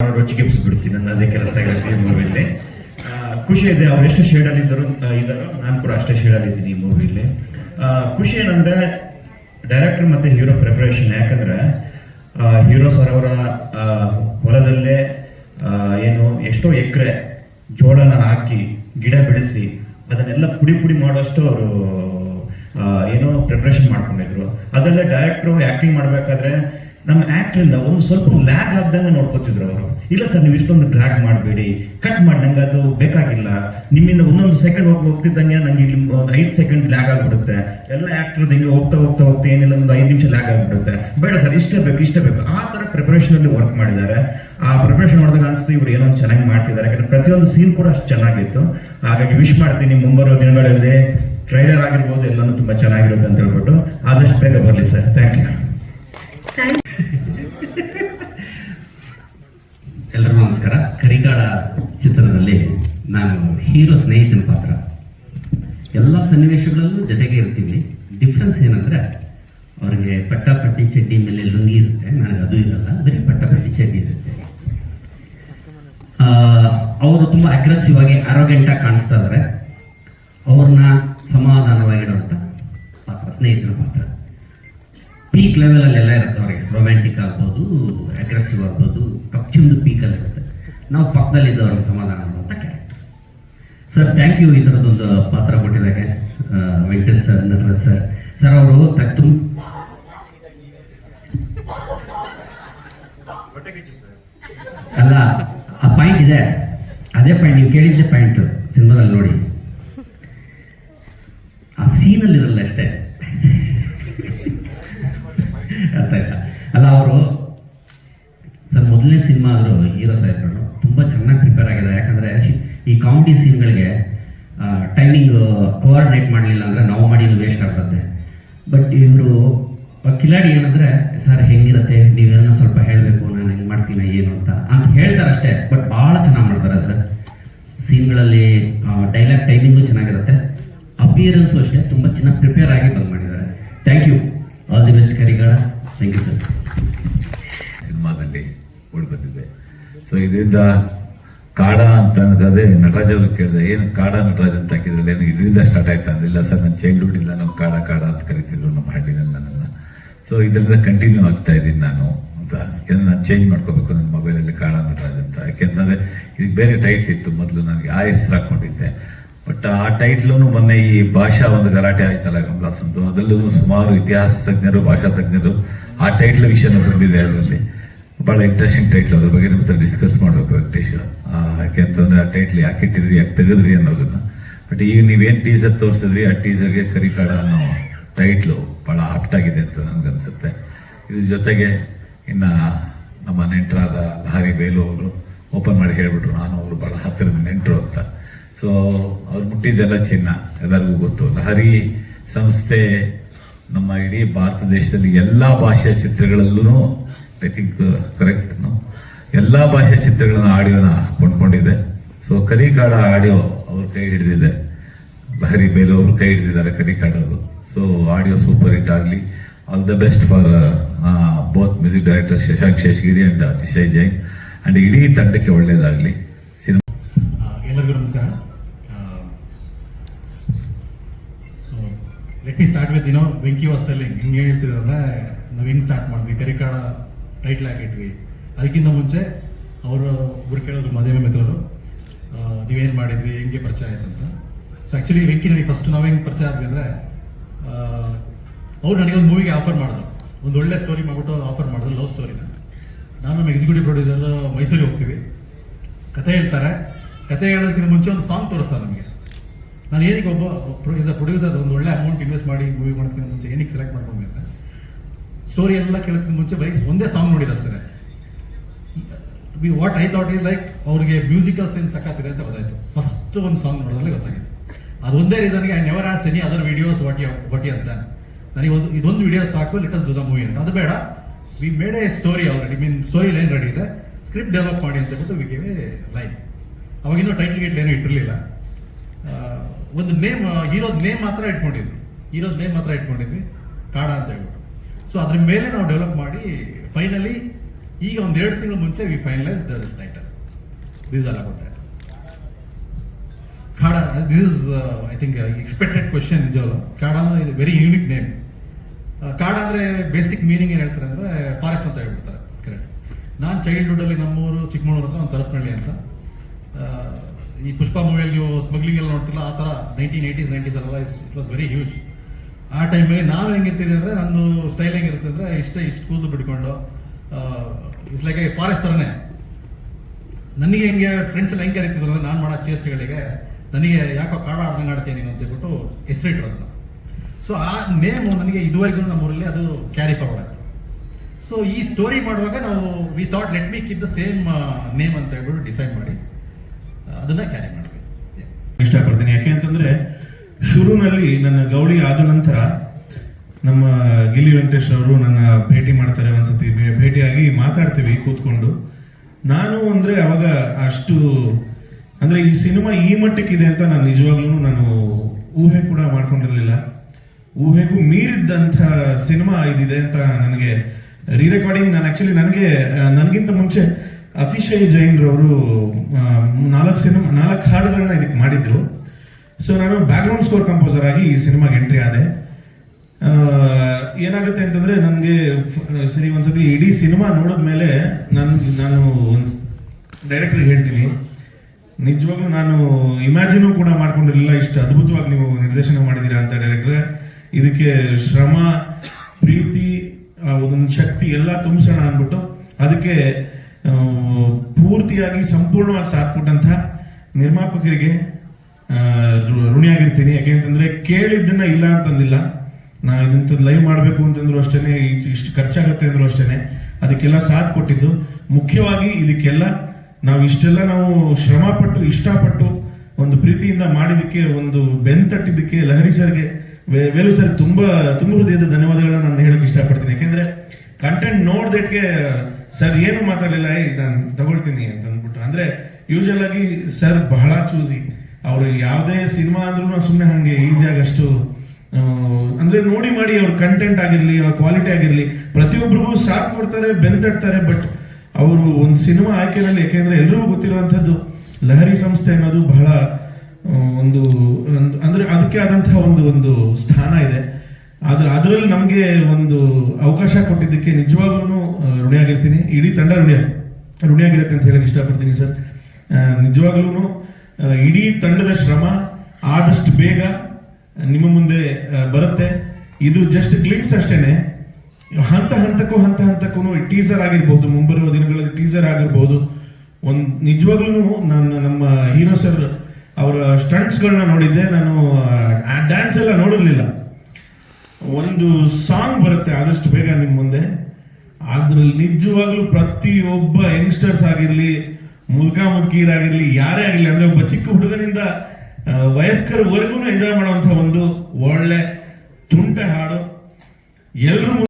ರುಚಿಗೆಪ್ಸ್ಬಿಡ್ತೀನಿ ನನ್ನ ಅದೇ ಕೆಲಸ ಇರುತ್ತೆ ಈ ಮೂವಿಲಿ ಖುಷಿ ಇದೆ ಅವ್ರು ಎಷ್ಟು ಶೇಡಲ್ಲಿ ಇದ್ದರು ಇದ್ದಾರೋ ನಾನು ಕೂಡ ಅಷ್ಟೇ ಶೇಡಲ್ಲಿ ಇದ್ದೀನಿ ಈ ಮೂವಿಲಿ ಖುಷಿ ಏನಂದ್ರೆ ಡೈರೆಕ್ಟರ್ ಮತ್ತೆ ಹೀರೋ ಪ್ರಿಪರೇಷನ್ ಯಾಕಂದ್ರೆ ಹೀರೋ ಸರ್ ಅವರ ಆ, ಹೊಲದಲ್ಲೇ ಆ, ಏನು ಎಷ್ಟೋ ಎಕರೆ ಜೋಳನ ಹಾಕಿ ಗಿಡ ಬೆಳೆಸಿ ಅದನ್ನೆಲ್ಲ ಪುಡಿ ಪುಡಿ ಮಾಡುವಷ್ಟು ಅವರು ಏನೋ ಪ್ರಿಪ್ರೇಷನ್ ಮಾಡ್ಕೊಂಡಿದ್ರು. ಅದರಲ್ಲೇ ಡೈರೆಕ್ಟ್ರು ಆಕ್ಟಿಂಗ್ ಮಾಡ್ಬೇಕಾದ್ರೆ ನಮ್ಮ ಆಕ್ಟ್ರಿಂದ ಒಂದು ಸ್ವಲ್ಪ ಲ್ಯಾಗ್ ಆಗ್ದಂಗೆ ನೋಡ್ಕೊತಿದ್ರು ಅವರು. ಇಲ್ಲ ಸರ್, ನೀವು ಇಷ್ಟೊಂದು ಡ್ರ್ಯಾಗ್ ಮಾಡಬೇಡಿ ಕಟ್ ಮಾಡಿ, ನಂಗೆ ಅದು ಬೇಕಾಗಿಲ್ಲ. ನಿಮ್ಮಿಂದ ಒಂದೊಂದು ಸೆಕೆಂಡ್ ಹೋಗಿ ಹೋಗ್ತಿದ್ದಂಗೆ ನಂಗೆ ಇಲ್ಲಿ ಒಂದು ಐದು ಸೆಕೆಂಡ್ ಲ್ಯಾಗ್ ಆಗ್ಬಿಡುತ್ತೆ. ಎಲ್ಲ ಆಕ್ಟರ್ ಹಿಂಗೆ ಹೋಗ್ತಾ ಹೋಗ್ತಾ ಹೋಗ್ತಾ ಏನಿಲ್ಲ, ಒಂದು ಐದು ನಿಮಿಷ ಲ್ಯಾಗ್ ಆಗ್ಬಿಡುತ್ತೆ. ಬೇಡ ಸರ್, ಇಷ್ಟೇ ಬೇಕು ಇಷ್ಟೇ ಬೇಕು. ಆ ಥರ ಪ್ರಿಪರೇಷನ್ ಅಲ್ಲಿ ವರ್ಕ್ ಮಾಡಿದ್ದಾರೆ. ಆ ಪ್ರಿಪರೇಷನ್ ನೋಡಿದಾಗ ಅನಿಸ್ತು ಇವ್ರು ಏನೋ ಚೆನ್ನಾಗಿ ಮಾಡ್ತಿದ್ದಾರೆ. ಯಾಕಂದ್ರೆ ಪ್ರತಿಯೊಂದು ಸೀನ್ ಕೂಡ ಅಷ್ಟು ಚೆನ್ನಾಗಿತ್ತು. ಹಾಗಾಗಿ ವಿಶ್ ಮಾಡ್ತೀನಿ, ಮುಂಬರುವ ದಿನಗಳಲ್ಲಿ ಟ್ರೈಲರ್ ಆಗಿರ್ಬೋದು, ಎಲ್ಲಾನು ತುಂಬಾ ಚೆನ್ನಾಗಿರುತ್ತೆ ಅಂತ ಹೇಳ್ಬಿಟ್ಟು. ಆದಷ್ಟು ಬೇಗ ಬರಲಿ ಸರ್. ಥ್ಯಾಂಕ್ ಯು ಎಲ್ಲರಿಗೂ ನಮಸ್ಕಾರ. ಕರಿಗಾಳ ಚಿತ್ರದಲ್ಲಿ ನಾನು ಹೀರೋ ಸ್ನೇಹಿತನ ಪಾತ್ರ. ಎಲ್ಲ ಸನ್ನಿವೇಶಗಳಲ್ಲೂ ಜೊತೆಗೆ ಇರ್ತೀವಿ. ಡಿಫ್ರೆನ್ಸ್ ಏನಂದ್ರೆ, ಅವ್ರಿಗೆ ಪಟ್ಟಾಪಟ್ಟಿ ಚಡ್ಡಿ ಮೇಲೆ ಲುಂಗಿ ಇರುತ್ತೆ. ನನಗೆ ಅದು ಇರಲ್ಲ, ಬರೀ ಪಟ್ಟಾಪಟ್ಟಿ ಚಡ್ಡಿ ಇರುತ್ತೆ. ಅವರು ತುಂಬ ಅಗ್ರೆಸಿವ್ ಆಗಿ ಆರೋಗ್ಯಂಟ್ ಆಗಿ ಕಾಣಿಸ್ತಾ ಇದ್ದಾರೆ ಅವ್ರನ್ನ ಸಮಾಧಾನವಾಗಿಡುವಂಥ ಪಾತ್ರ ಸ್ನೇಹಿತರ ಪಾತ್ರ. ಪೀಕ್ ಲೆವೆಲಲ್ಲೆಲ್ಲ ಇರುತ್ತೆ ಅವ್ರಿಗೆ. ರೊಮ್ಯಾಂಟಿಕ್ ಆಗ್ಬೋದು ಅಗ್ರೆಸಿವ್ ಆಗ್ಬೋದು ಪ್ರತಿಯೊಂದು ಪೀಕಲ್ಲಿ ಇರುತ್ತೆ. ನಾವು ಪಕ್ಕದಲ್ಲಿದ್ದು ಅವ್ರಿಗೆ ಸಮಾಧಾನ ಮಾಡುವಂಥ ಕ್ಯಾರೆಕ್ಟರ್ ಸರ್ ಥ್ಯಾಂಕ್ ಯು ಈ ಥರದೊಂದು ಪಾತ್ರ ಕೊಟ್ಟಿದ್ದಾರೆ ಆ, Venkatesh sir Nataraj sir sir ಅವರು ತುಂಬ ಅಲ್ಲ ಆ ಪಾಯಿಂಟ್ ಇದೆ. ಅದೇ ಪಾಯಿಂಟ್ ನೀವು ಕೇಳಿದ್ದೆ ಪಾಯಿಂಟ್ ಸಿನಿಮಾದಲ್ಲಿ ನೋಡಿ. ಆ ಸೀನಲ್ಲಿ ಇರಲ್ಲ ಅಷ್ಟೇ. ಕಾಮಿಡಿ ಸೀನ್ಗಳಿಗೆ ಟೈಮಿಂಗ್ ಕೋಆರ್ಡಿನೇಟ್ ಮಾಡಲಿಲ್ಲ ಅಂದರೆ ನಾವು ಮಾಡಿದ್ದು ವೇಸ್ಟ್ ಆಗ್ತದೆ. ಬಟ್ ಇವರು ಕಿಲಾಡಿ ಏನಂದ್ರೆ, ಸರ್, ಹೆಂಗಿರುತ್ತೆ? ನೀವೇನೋ ಸ್ವಲ್ಪ ಹೇಳಬೇಕು, ನಾನು ಹೆಂಗೆ ಮಾಡ್ತೀನಿ, ಏನು ಅಂತ. ಅಂತ ಹೇಳ್ತಾರೆ ಅಷ್ಟೇ ಬಟ್ ಭಾಳ ಚೆನ್ನಾಗಿ ಮಾಡ್ತಾರೆ ಸರ್. ಸೀನ್ಗಳಲ್ಲಿ ಡೈಲಾಗ್ ಟೈಮಿಂಗು ಚೆನ್ನಾಗಿರುತ್ತೆ. ಅಪಿಯರೆನ್ಸು ಅಷ್ಟೇ, ತುಂಬ ಚೆನ್ನಾಗಿ ಪ್ರಿಪೇರ್ ಆಗಿ ಬಂದ್ ಮಾಡಿದ್ದಾರೆ. Thank you all the best ಕರಿಗಳ. Thank you sir ಸಿನಿಮಾದಲ್ಲಿ ಓಡಿ ಸೊ ಇದರಿಂದ ಕಾಡ ಅಂತ ಅದೇ ನಟರಾಜ್ ಅವ್ರಿಗೆ ಕೇಳಿದೆ, ಏನು ಕಾಡ ನಟರಾಜ್ ಅಂತ ಹಾಕಿದ್ರಲ್ಲ, ಏನು ಇದರಿಂದ ಸ್ಟಾರ್ಟ್ ಆಯ್ತಾ? ಅಂದಿಲ್ಲ ಸರ್ ನನ್ನ ಚೈಲ್ಡ್ಹುಡ್ ಇಂದ ನಾವು ಕಾಡ ಕಾಡ ಅಂತ ಕರಿತಿದ್ರು ನಮ್ಮ ಹಳ್ಳಿನಲ್ಲಿ ನನ್ನನ್ನು. ಸೊ ಇದರಿಂದ ಕಂಟಿನ್ಯೂ ಆಗ್ತಾ ಇದ್ದೀನಿ ನಾನು ಅಂತ. ಯಾಕೆಂದ್ರೆ ನಾನು ಚೇಂಜ್ ಮಾಡ್ಕೋಬೇಕು ನನ್ನ ಮೊಬೈಲಲ್ಲಿ ಕಾಡ ನಟರಾಜ್ ಅಂತ. ಯಾಕೆಂದ್ರೆ ಇದಕ್ಕೆ ಬೇರೆ ಟೈಟ್ಲ್ ಇತ್ತು. ಮೊದಲು ನನಗೆ ಆ ಹೆಸರು ಹಾಕೊಂಡಿದ್ದೆ ಬಟ್ ಆ ಟೈಟ್ಲೂ ಮೊನ್ನೆ ಈ ಭಾಷಾ ಒಂದು ಗಲಾಟೆ ಆಯ್ತಲ್ಲ ಕಮಲಾಸಂತು ಅದರಲ್ಲೂ ಸುಮಾರು ಇತಿಹಾಸ ತಜ್ಞರು, ಭಾಷಾ ತಜ್ಞರು ಆ ಟೈಟ್ಲ್ ವಿಷಯನ ಬಂದಿದೆ ಅದರಲ್ಲಿ. ಬಹಳ ಇಂಟ್ರೆಸ್ಟಿಂಗ್ ಟೈಟ್ಲ್ ಅದ್ರ ಬಗ್ಗೆ ನಿಮ್ಮ ಡಿಸ್ಕಸ್ ಮಾಡಬೇಕು ವೆಂಕಟೇಶ್ ಯಾಕೆಂತಂದ್ರೆ ಆ ಟೈಟ್ಲ್ ಯಾಕೆ ಇಟ್ಟಿದ್ರಿ, ಯಾಕೆ ತೆಗೆದ್ರಿ ಅನ್ನೋದನ್ನ. ಬಟ್ ಈಗ ನೀವೇನು ಟೀಸರ್ ತೋರಿಸಿದ್ರಿ, ಆ ಟೀಸರ್ಗೆ ಕರಿಕಾಡ ಅನ್ನೋ ಟೈಟ್ಲು ಬಹಳ ಆಪ್ಟ್ ಆಗಿದೆ ಅಂತ ನನ್ಗನ್ಸುತ್ತೆ ಇದ್ರ ಜೊತೆಗೆ ಇನ್ನ ನಮ್ಮ ನೆಂಟರಾದ ಲಹರಿ ಬೇಲು ಅವರು ಓಪನ್ ಮಾಡಿ ಹೇಳ್ಬಿಟ್ರು. ನಾನು ಅವರು ಬಹಳ ಹತ್ತಿರದ ನೆಂಟರು ಅಂತ. ಸೊ ಅವ್ರು ಮುಟ್ಟಿದ್ದೆಲ್ಲ ಚಿನ್ನ. ಎಲ್ಲರಿಗೂ ಗೊತ್ತು. ಲಹರಿ ಸಂಸ್ಥೆ ನಮ್ಮ ಇಡೀ ಭಾರತ ದೇಶದಲ್ಲಿ ಎಲ್ಲಾ ಭಾಷೆಯ ಚಿತ್ರಗಳಲ್ಲೂ ಐ ಥಿಂಕ್ ಕರೆಕ್ಟ್ ಎಲ್ಲಾ ಭಾಷೆಯ ಚಿತ್ರಗಳನ್ನ ಆಡಿಯೋನ ಕೊಂಡ್ಕೊಂಡಿದೆ ಸೊ ಕರಿಕಾಡ ಆಡಿಯೋ ಅವ್ರ ಕೈ ಹಿಡಿದಿದೆ. ಲಹರಿ ಬೇಲು ಅವರು ಕೈ ಹಿಡಿದಿದ್ದಾರೆ ಕರಿಕಾಡವರು ಸೊ ಆಡಿಯೋ ಸೂಪರ್ ಹಿಟ್ ಆಗಲಿ. All the best for both music director Shashank Sheshagiri and Atishay Jain. And ಇಡೀ ತಂಡಕ್ಕೆ ಒಳ್ಳೆಯದಾಗಲಿ ಸಿನಿಮಾ ಎಲ್ಲರಿಗೂ ನಮಸ್ಕಾರ so let me start with you know Venky was telling ಹಿಂಗೆ ಹೇಳ್ತಿದ್ರಲ್ಲ ನಾವು ಹೆಂಗೆ ಸ್ಟಾರ್ಟ್ ಮಾಡಿದ್ವಿ? ಕರಿಕಾಡ ಟೈಟ್ಲ್ ಹಾಕಿಟ್ವಿ ಅದಕ್ಕಿಂತ ಮುಂಚೆ ಅವರು ಒಬ್ರು ಕೇಳಿದ್ರು ಮದುವೆ ಮಿತ್ರರು ನೀವೇನ್ ಮಾಡಿದ್ವಿ ಹೆಂಗೆ ಪರಿಚಯ ಆಯ್ತು ಅಂತ. ಸೊ ಆ್ಯಕ್ಚುಲಿ ವೆಂಕಿ ನನಗೆ ಫಸ್ಟ್ ನಾವು ಹೆಂಗೆ ಪರಿಚಯ ಆದ್ವಿ ಅಂದರೆ ಅವ್ರು ನನಗೆ ಒಂದು ಮೂವಿಗೆ ಆಫರ್ ಮಾಡಿದ್ರು. ಒಂದು ಒಳ್ಳೆ ಸ್ಟೋರಿ ಮಾಡ್ಬಿಟ್ಟು ಆಫರ್ ಮಾಡಿದ್ರು ಲವ್ ಸ್ಟೋರಿನ ನಾನು ನಮ್ಮ ಎಕ್ಸಿಕ್ಯೂಟಿವ್ ಪ್ರೊಡ್ಯೂಸರ್ ಮೈಸೂರಿಗೆ ಹೋಗ್ತೀವಿ. ಕತೆ ಹೇಳ್ತಾರೆ. ಕತೆ ಹೇಳೋದಕ್ಕಿಂತ ಮುಂಚೆ ಒಂದು ಸಾಂಗ್ ತೋರಿಸ್ತಾರೆ ನಮಗೆ. ನಾನು ಏನಕ್ಕೆ ಒಬ್ಬ ಪ್ರೊಡ್ಯೂಸರ್ ಪ್ರೊಡ್ಯೂಸರ್ ಒಂದು ಒಳ್ಳೆ ಅಮೌಂಟ್ ಇನ್ವೆಸ್ಟ್ ಮಾಡಿ ಮೂವಿ ಮಾಡ್ತೀನಿ ಮುಂಚೆ ಏನಕ್ಕೆ ಸೆಲೆಕ್ಟ್ ಮಾಡ್ಕೊಂಡೆ ಅಂತ ಸ್ಟೋರಿ ಎಲ್ಲ ಕೇಳೋದಕ್ಕಿಂತ ಮುಂಚೆ ಬರೀ ಒಂದೇ ಸಾಂಗ್ ನೋಡಿದ ಅಷ್ಟೇ. We what I thought is like ಅವ್ರಿಗೆ ಮ್ಯೂಸಿಕಲ್ ಸೆನ್ಸ್ ಸಕ್ಕತ್ತಿದೆ ಅಂತ ಗೊತ್ತಾಯ್ತು. ಫಸ್ಟ್ ಒಂದು ಸಾಂಗ್ ನೋಡಿದ್ರೆ ಗೊತ್ತಾಗಿದೆ. ಒಂದೇ ರೀಸನ್ಗೆ I never asked any other videos what what you has done ನನಗೆ ಒಂದು ಇದೊಂದು ವಿಡಿಯೋ ಸಾಕು ಅಸ್ ಡು ದ ಮೂವಿ ಅಂತ. ಅದು ಬೇಡ. We made a story already mean story line ready ಇದೆ. ಸ್ಕ್ರಿಪ್ಟ್ ಡೆವಲಪ್ ಮಾಡಿ ಅಂತ ಹೇಳ್ಬಿಟ್ಟು ವಿ ಗಿವ್ ಎ ಲೈನ್ ಅವಾಗಿನ್ನೂ ಟೈಟ್ಲ್ ಗೇಟ್ ಏನೂ ಇಟ್ಟಿರಲಿಲ್ಲ. ಒಂದು ನೇಮ್ ಹೀರೋದ್ ನೇಮ್ ಮಾತ್ರ ಇಟ್ಕೊಂಡಿದ್ವಿ. ಹೀರೋದ್ ನೇಮ್ ಮಾತ್ರ ಇಟ್ಕೊಂಡಿದ್ವಿ. ಕಾಡ ಅಂತ ಹೇಳ್ಬಿಟ್ಟು. ಸೊ ಅದ್ರ ಮೇಲೆ ನಾವು ಡೆವಲಪ್ ಮಾಡಿ ಫೈನಲಿ ಈಗ ಒಂದು ಎರಡು ತಿಂಗಳ ಮುಂಚೆ we finalize this title this all about that Kaada this is I think expected question ನಿಜವಲ್ಲ ಕಾಡ ಅಂದ್ರೆ ಇದು ವೆರಿ ಯೂನಿಕ್ ನೇಮ್ ಕಾಡ ಅಂದ್ರೆ ಬೇಸಿಕ್ ಮೀನಿಂಗ್ ಏನ್ ಹೇಳ್ತಾರೆ ಅಂದ್ರೆ ಫಾರೆಸ್ಟ್ ಅಂತ ಹೇಳ್ಬಿಡ್ತಾರೆ. ಕರೆಕ್ಟ್ ನಾನು ಚೈಲ್ಡ್ಹುಡ್ ಅಲ್ಲಿ ನಮ್ಮೂರು, ಚಿಕ್ಕಮಗಳೂರು ಅಂತ ಒಂದು ಸರಪಳ್ಳಿ ಅಂತ. ಈ ಪುಷ್ಪ ಮೂವಿಯಲ್ಲಿ ನೀವು ಸ್ಮಗ್ಲಿಂಗ್ ಎಲ್ಲ ನೋಡ್ತಿಲ್ಲ ಆ ಥರ ನೈನ್ಟೀನ್ ಏಯ್ಟೀಸ್ ನೈಂಟೀಸ್ ಅಲ್ಲ ಇಟ್ ವಾಸ್ ವೆರಿ ಹ್ಯೂಜ್ ಆ ಟೈಮಲ್ಲಿ ನಾವು ಹೆಂಗಿರ್ತೀವಿ ಅಂದ್ರೆ, ನಂದು ಸ್ಟೈಲ್ ಹೆಂಗಿರುತ್ತೆ ಅಂದ್ರೆ, ಇಷ್ಟೇ ಇಷ್ಟು ಕೂದಲು ಬಿಟ್ಕೊಂಡು ಇಟ್ಸ್ ಲೈಕ್ ಐ ಫಾರೆಸ್ಟ್ ಥರನೇ ನನಗೆ ಹೆಂಗೆ ಫ್ರೆಂಡ್ಸ್ ಎಲ್ಲ ಹೆಂಗೆ ಕರಿತಿದ್ರು ಅಂದ್ರೆ, ನಾನು ಮಾಡೋ ಚೇಸ್ಟ್ಗಳಿಗೆ ನನಗೆ ಯಾಕೋ ಕಾಡ ಆಡ್ದಂಗೆ ಆಡ್ತೀನಿ ಅಂತ ಹೇಳ್ಬಿಟ್ಟು ಹೆಸರಿಟ್ರು ಅದನ್ನ ಸೊ ಆ ನೇಮು ನನಗೆ ಇದುವರೆಗೂ ನಮ್ಮೂರಲ್ಲಿ ಅದು ಕ್ಯಾರಿ ಫಾರ್ವರ್ಡ್ ಆಯ್ತು. ಸೊ ಈ ಸ್ಟೋರಿ ಮಾಡುವಾಗ ನಾವು we thought let me keep the same name ಅಂತ ಹೇಳ್ಬಿಟ್ಟು ಡಿಸೈಡ್ ಮಾಡಿ. ಅದನ್ನ ಕ್ಯಾರಿ ಮಾಡಬೇಕು. ಇಷ್ಟಪಡ್ತೀನಿ. ಯಾಕೆ ಅಂತಂದ್ರೆ ಶುರುನಲ್ಲಿ ನನ್ನ ಗೌಳಿ ಆದ ನಂತರ ನಮ್ಮ ಗಿಲ್ಲಿ ವೆಂಕಟೇಶ್ ಅವರು ನನ್ನ ಭೇಟಿ ಮಾಡ್ತಾರೆ ಒಂದ್ಸತಿ. ಭೇಟಿಯಾಗಿ ಮಾತಾಡ್ತೀವಿ ಕೂತ್ಕೊಂಡು. ನಾನು ಅಂದ್ರೆ ಅವಾಗ ಅಷ್ಟು ಅಂದ್ರೆ ಈ ಸಿನಿಮಾ ಈ ಮಟ್ಟಕ್ಕಿದೆ ಅಂತ ನಾನು ನಿಜವಾಗ್ಲೂ ನಾನು ಊಹೆ ಕೂಡ ಮಾಡ್ಕೊಂಡಿರಲಿಲ್ಲ. ಊಹೆಗೂ ಮೀರಿದ್ದಂಥ ಸಿನಿಮಾ ಇದಿದೆ ಅಂತ ನನಗೆ ರೀ ರೆಕಾರ್ಡಿಂಗ್ ನಾನು ಆಕ್ಚುಲಿ ನನಗೆ ನನಗಿಂತ ಮುಂಚೆ ಅತಿಶಯ್ ಜೈನ್ ರವರು ನಾಲ್ಕು ಸಿನಿಮಾ, ನಾಲ್ಕು ಹಾಡುಗಳನ್ನ ಇದಕ್ಕೆ ಮಾಡಿದ್ರು. ಸೊ ನಾನು ಬ್ಯಾಕ್ಗ್ರೌಂಡ್ ಸ್ಕೋರ್ ಕಂಪೋಸರ್ ಆಗಿ ಈ ಸಿನಿಮಾಗೆ ಎಂಟ್ರಿ ಆದೆ. ಏನಾಗುತ್ತೆ ಅಂತಂದ್ರೆ ನನಗೆ ಸರಿ, ಒಂದ್ಸತಿ ಇಡೀ ಸಿನಿಮಾ ನೋಡಿದ ಮೇಲೆ ನಾನು ನಾನು ಡೈರೆಕ್ಟ್ರಿಗೆ ಹೇಳ್ತೀನಿ. ನಿಜವಾಗ್ಲೂ ನಾನು ಇಮ್ಯಾಜಿನೂ ಕೂಡ ಮಾಡ್ಕೊಂಡಿರಲಿಲ್ಲ. ಇಷ್ಟು ಅದ್ಭುತವಾಗಿ ನೀವು ನಿರ್ದೇಶನ ಮಾಡಿದ್ದೀರಾ ಅಂತ ಡೈರೆಕ್ಟ್ರೆ ಇದಕ್ಕೆ ಶ್ರಮ, ಪ್ರೀತಿ ಒಂದು ಶಕ್ತಿ ಎಲ್ಲ ತುಂಬಿಸೋಣ ಅಂದ್ಬಿಟ್ಟು ಅದಕ್ಕೆ ಪೂರ್ತಿಯಾಗಿ ಸಂಪೂರ್ಣವಾಗಿ ಸಾಥ್ ಕೊಟ್ಟಂಥ ನಿರ್ಮಾಪಕರಿಗೆ ಋಣಿಯಾಗಿರ್ತೀನಿ. ಯಾಕೆ ಅಂತಂದ್ರೆ ಕೇಳಿದ್ದನ್ನ ಇಲ್ಲ ಅಂತಂದಿಲ್ಲ. ನಾ ಇದಂಥದ್ದು ಲೈವ್ ಮಾಡಬೇಕು ಅಂತಂದ್ರು ಅಷ್ಟೇನೆ ಇಷ್ಟು- ಖರ್ಚಾಗುತ್ತೆ ಅಂದ್ರು ಅಷ್ಟೇನೆ. ಅದಕ್ಕೆಲ್ಲ ಸಾಥ್ ಕೊಟ್ಟಿದ್ದು. ಮುಖ್ಯವಾಗಿ ಇದಕ್ಕೆಲ್ಲ ನಾವು ಇಷ್ಟೆಲ್ಲ ನಾವು ಶ್ರಮಪಟ್ಟು, ಇಷ್ಟಪಟ್ಟು ಒಂದು ಪ್ರೀತಿಯಿಂದ ಮಾಡಿದಕ್ಕೆ, ಒಂದು ಬೆನ್ ತಟ್ಟಿದ್ದಕ್ಕೆ ಲಹರಿ ಸರ್ಗೆ ವೇಲು ಸರ್, ತುಂಬಾ, ತುಂಬ ಹೃದಯದ ಧನ್ಯವಾದಗಳನ್ನ ನಾನು ಹೇಳೋಕೆ ಇಷ್ಟಪಡ್ತೀನಿ. ಯಾಕೆಂದ್ರೆ ಕಂಟೆಂಟ್ ನೋಡ್ದಕ್ಕೆ ಸರ್, ಏನು ಮಾತಾಡಲಿಲ್ಲ ನಾನು ತಗೊಳ್ತೀನಿ ಅಂತ ಅಂದ್ಬಿಟ್ಟು ಅಂದ್ರೆ ಯೂಶಲ್ ಆಗಿ ಸರ್ ಬಹಳ ಚೂಸಿ ಅವರು ಯಾವುದೇ ಸಿನಿಮಾ ಅಂದ್ರೂ ಸುಮ್ಮನೆ ಹಂಗೆ ಈಸಿಯಾಗಿ ಅಷ್ಟು ಅಂದ್ರೆ ನೋಡಿ ಮಾಡಿ ಅವ್ರ ಕಂಟೆಂಟ್ ಆಗಿರಲಿ, ಅವ್ರ ಕ್ವಾಲಿಟಿ ಆಗಿರಲಿ. ಪ್ರತಿಯೊಬ್ಬರಿಗೂ ಸಾಥ್ ಕೊಡ್ತಾರೆ ಬೆಂತಟ್ತಾರೆ ಬಟ್ ಅವರು ಒಂದು ಸಿನಿಮಾ ಆಯ್ಕೆನಲ್ಲಿ ಯಾಕೆಂದ್ರೆ ಎಲ್ರಿಗೂ ಗೊತ್ತಿರುವಂಥದ್ದು, ಲಹರಿ ಸಂಸ್ಥೆ ಅನ್ನೋದು ಬಹಳ ಒಂದು ಅಂದ್ರೆ ಅದಕ್ಕೆ ಆದಂತಹ ಒಂದು ಒಂದು ಸ್ಥಾನ ಇದೆ. ಅದರಲ್ಲಿ ನಮಗೆ ಒಂದು ಅವಕಾಶ ಕೊಟ್ಟಿದ್ದಕ್ಕೆ ನಿಜವಾಗ್ಲೂ ಋಣಿಯಾಗಿರ್ತೀನಿ. ಇಡೀ ತಂಡ ಋಣಿಯ ಋಣಿಯಾಗಿರುತ್ತೆ ಅಂತ ಹೇಳಕ್ಕೆ ಇಷ್ಟಪಡ್ತೀನಿ ಸರ್. ನಿಜವಾಗ್ಲೂ ಇಡೀ ತಂಡದ ಶ್ರಮ ಆದಷ್ಟು ಬೇಗ ನಿಮ್ಮ ಮುಂದೆ ಬರುತ್ತೆ. ಇದು ಜಸ್ಟ್ ಗ್ಲಿಮ್ಸ್ ಅಷ್ಟೇನೆ. ಹಂತ ಹಂತಕ್ಕೂ ಹಂತ ಹಂತಕ್ಕೂ ಟೀಸರ್ ಆಗಿರ್ಬೋದು, ಮುಂಬರುವ ದಿನಗಳಲ್ಲಿ ಟೀಸರ್ ಆಗಿರ್ಬೋದು. ಒಂದು ನಿಜವಾಗ್ಲೂ ನಾನು ನಮ್ಮ ಹೀರೋ ಸರ್ ಅವರ ಸ್ಟಂಟ್ಸ್ಗಳನ್ನ ನೋಡಿದ್ದೆ. ನಾನು ಡ್ಯಾನ್ಸ್ ಎಲ್ಲ ನೋಡಿರ್ಲಿಲ್ಲ. ಒಂದು ಸಾಂಗ್ ಬರುತ್ತೆ, ಆದಷ್ಟು ಬೇಗ ನಿಮ್ಮ ಮುಂದೆ. ಅದ್ರಲ್ಲಿ ನಿಜವಾಗ್ಲೂ ಪ್ರತಿಯೊಬ್ಬ ಯಂಗ್ಸ್ಟರ್ಸ್ ಆಗಿರಲಿ, ಮುಲ್ಕಾ ಮುಲ್ಕೀರಾಗಿರ್ಲಿ ಯಾರೇ ಆಗಿರಲಿ, ಅಂದ್ರೆ ಒಬ್ಬ ಚಿಕ್ಕ ಹುಡುಗನಿಂದ ವಯಸ್ಕರವರೆಗೂ ಎಂಜಾಯ್ ಮಾಡುವಂತ ಒಂದು ಒಳ್ಳೆ ತುಂಟೆ ಹಾಡು. ಎಲ್ರು